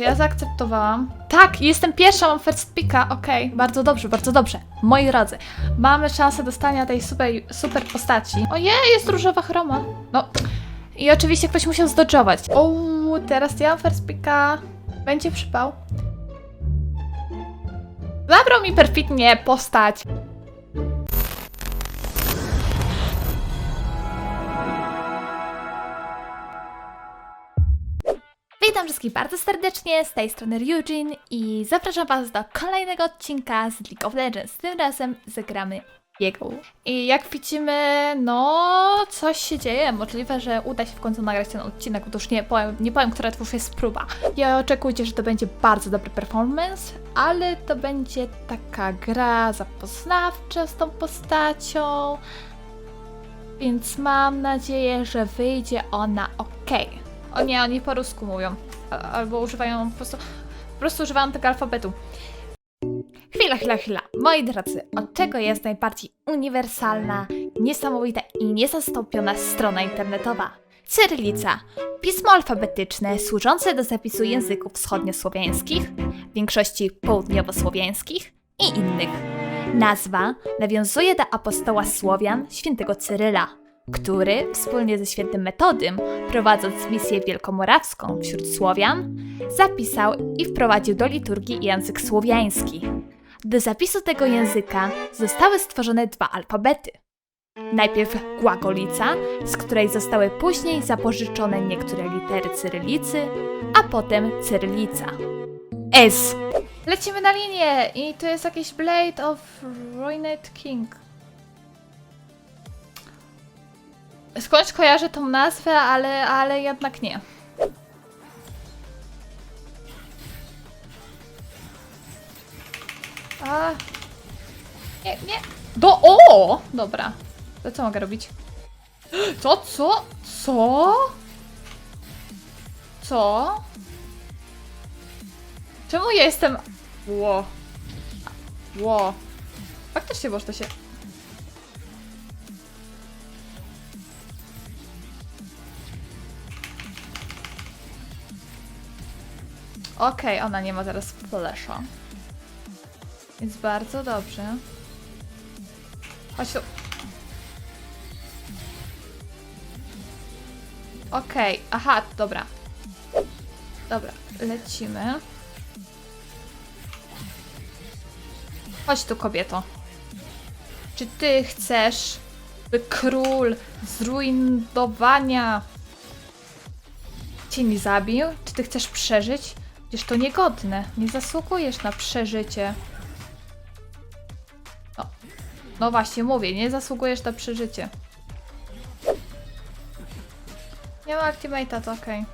Ja zaakceptowałam? Tak, jestem pierwsza, mam first picka, okej, bardzo dobrze, bardzo dobrze. Moi drodzy, mamy szansę dostania tej super, super postaci. Ojej, jest różowa chroma. No, i oczywiście ktoś musiał zdodżować. O, teraz ja mam first picka. Będzie przypał. Zabrał mi perfidnie postać. Witam wszystkich bardzo serdecznie, z tej strony Eugene i zapraszam Was do kolejnego odcinka z League of Legends. Tym razem zagramy jego. I jak widzimy, no coś się dzieje. Możliwe, że uda się w końcu nagrać ten odcinek, już nie powiem, nie powiem, która to już jest próba. Ja oczekujcie, że to będzie bardzo dobry performance, ale to będzie taka gra zapoznawcza z tą postacią, więc mam nadzieję, że wyjdzie ona ok. O nie, oni po rusku mówią. Albo używają po prostu. Po prostu używają tego alfabetu. Chwila, chwila, chwila. Moi drodzy, od czego jest najbardziej uniwersalna, niesamowita i niezastąpiona strona internetowa? Cyrylica. Pismo alfabetyczne służące do zapisu języków wschodniosłowiańskich, większości południowosłowiańskich i innych. Nazwa nawiązuje do apostoła Słowian, świętego Cyryla, który wspólnie ze świętym Metodym, prowadząc misję wielkomorawską wśród Słowian, zapisał i wprowadził do liturgii język słowiański. Do zapisu tego języka zostały stworzone dwa alfabety. Najpierw głagolica, z której zostały później zapożyczone niektóre litery cyrylicy, a potem cyrylica. S. Lecimy na linię i to jest jakiś Blade of Ruined King. Skądś kojarzę tą nazwę, ale, ale jednak nie. A. Nie, nie. Do o! Dobra. To co mogę robić? Co? Co? Co? Co? Czemu ja jestem. Ło. Ło. Faktycznie można się. Okej, ona nie ma teraz flesza. Więc bardzo dobrze. Chodź tu. Okej, aha, dobra. Dobra, lecimy. Chodź tu, kobieto. Czy ty chcesz, by król zrujnowania cię nie zabił? Czy ty chcesz przeżyć? Przecież to niegodne. Nie zasługujesz na przeżycie. No, no właśnie, mówię, nie zasługujesz na przeżycie. Nie ma Activate'a, to okej.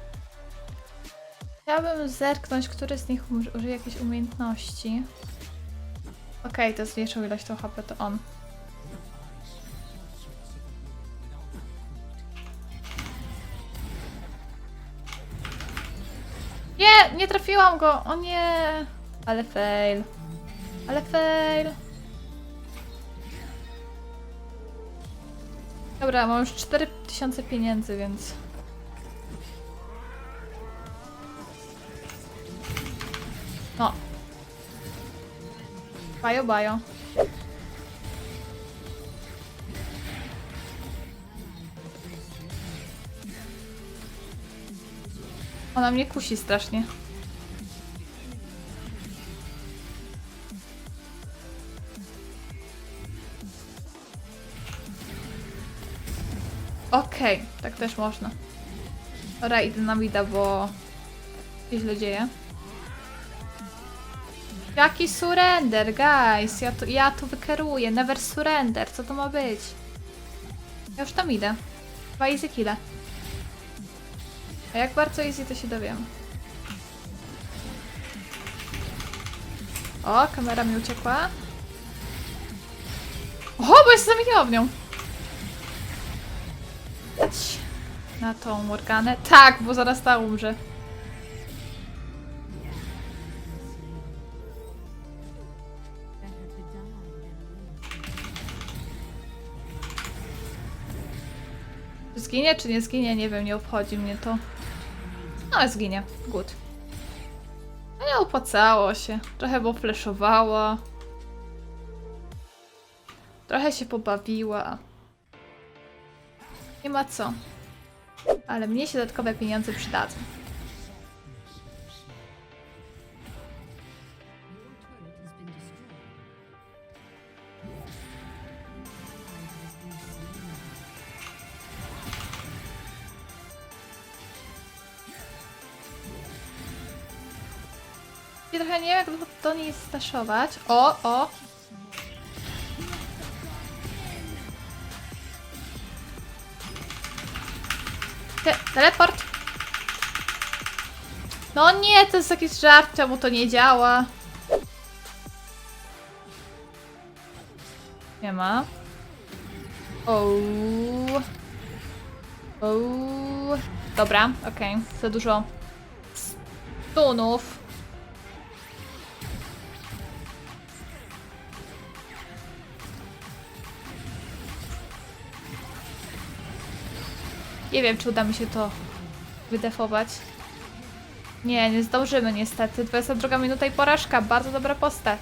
Chciałabym zerknąć, który z nich użyje jakiejś umiejętności. Okej, to zmniejszył ilość to HP, to on. Nie, trafiłam go! O nie! Ale fail. Ale fail. Dobra, mam już 4000 pieniędzy, więc... No. Bajo, bajo. Ona mnie kusi strasznie. Okej, tak też można. Dobra, idę na mida, bo się źle dzieje. Jaki surrender, guys? Ja tu, ja tu wykeruję. Never surrender. Co to ma być? Ja już tam idę. Dwa easy kille. A jak bardzo easy, to się dowiem. O, kamera mi uciekła. O, bo ja się w nią. Chodź Na tą Morganę. Tak, bo zaraz ta umrze. Zginie czy nie zginie, nie wiem, nie obchodzi mnie to. No ale zginie. Good. nie opłacało się. Trochę bo fleszowała. Trochę się pobawiła. Nie ma co. Ale mnie się dodatkowe pieniądze przydadzą. Ja trochę nie wiem, jak do- niej staszować. O, o! Te, teleport! No nie, to jest jakiś żart, czemu to nie działa? Nie ma. O. O. Dobra, okej. Za dużo stunów. Nie wiem, czy uda mi się to wydefować. Nie, nie zdążymy niestety. 22 minuta i porażka. Bardzo dobra postać.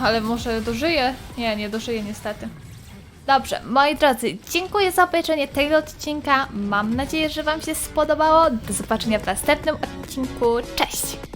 Ale może dożyję? Nie, nie dożyję niestety. Dobrze, moi drodzy, dziękuję za obejrzenie tego odcinka. Mam nadzieję, że Wam się spodobało. Do zobaczenia w następnym odcinku. Cześć!